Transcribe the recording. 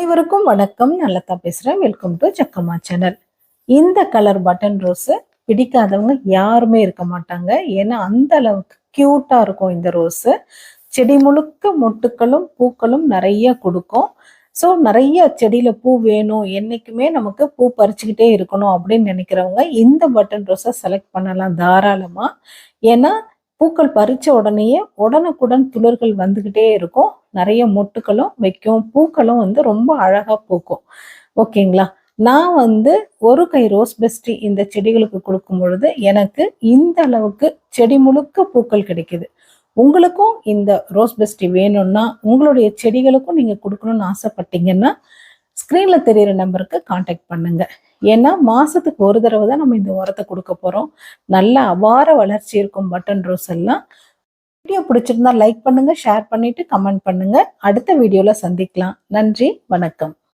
அனைவருக்கும் வணக்கம். நல்லதா பேசுறேன். வெல்கம் டு சக்கம்மா சேனல் இந்த கலர் பட்டன் ரோஸு பிடிக்காதவங்க யாருமே இருக்க மாட்டாங்க. ஏன்னா அந்த அளவுக்கு கியூட்டா இருக்கும் இந்த ரோஸு செடி முழுக்க மொட்டுக்களும் பூக்களும் நிறைய கொடுக்கும். ஸோ நிறைய செடியில பூ வேணும். என்னைக்குமே நமக்கு பூ பறிச்சுக்கிட்டே இருக்கணும் அப்படின்னு நினைக்கிறவங்க இந்த பட்டன் ரோஸை செலக்ட் பண்ணலாம் தாராளமா. ஏன்னா பூக்கள் பறிச்ச உடனேயே உடனுக்குடன் துளிர்கள் வந்துகிட்டே இருக்கும். நிறைய மொட்டுக்களும் வைக்கும். பூக்களும் வந்து ரொம்ப அழகா பூக்கும். ஓகேங்களா? நான் வந்து ஒரு கை ரோஸ் பெஸ்டி இந்த செடிகளுக்கு கொடுக்கும் பொழுது எனக்கு இந்த அளவுக்கு செடி முழுக்க பூக்கள் கிடைக்குது. உங்களுக்கும் இந்த ரோஸ் பெஸ்டி வேணும்னா உங்களுடைய செடிகளுக்கும் நீங்க கொடுக்கணும்னு ஆசைப்பட்டீங்கன்னா ஸ்க்ரீனில் தெரியிற நம்பருக்கு காண்டாக்ட் பண்ணுங்கள் ஏன்னா மாதத்துக்கு ஒரு தடவை தான் நம்ம இந்த உரத்தை கொடுக்க போகிறோம் நல்ல அபார வளர்ச்சி இருக்கும் பட்டன் ரோஸ் எல்லாம். வீடியோ பிடிச்சிருந்தா லைக் பண்ணுங்கள் ஷேர் பண்ணிவிட்டு கமெண்ட் பண்ணுங்கள் அடுத்த வீடியோவில் சந்திக்கலாம். நன்றி வணக்கம்.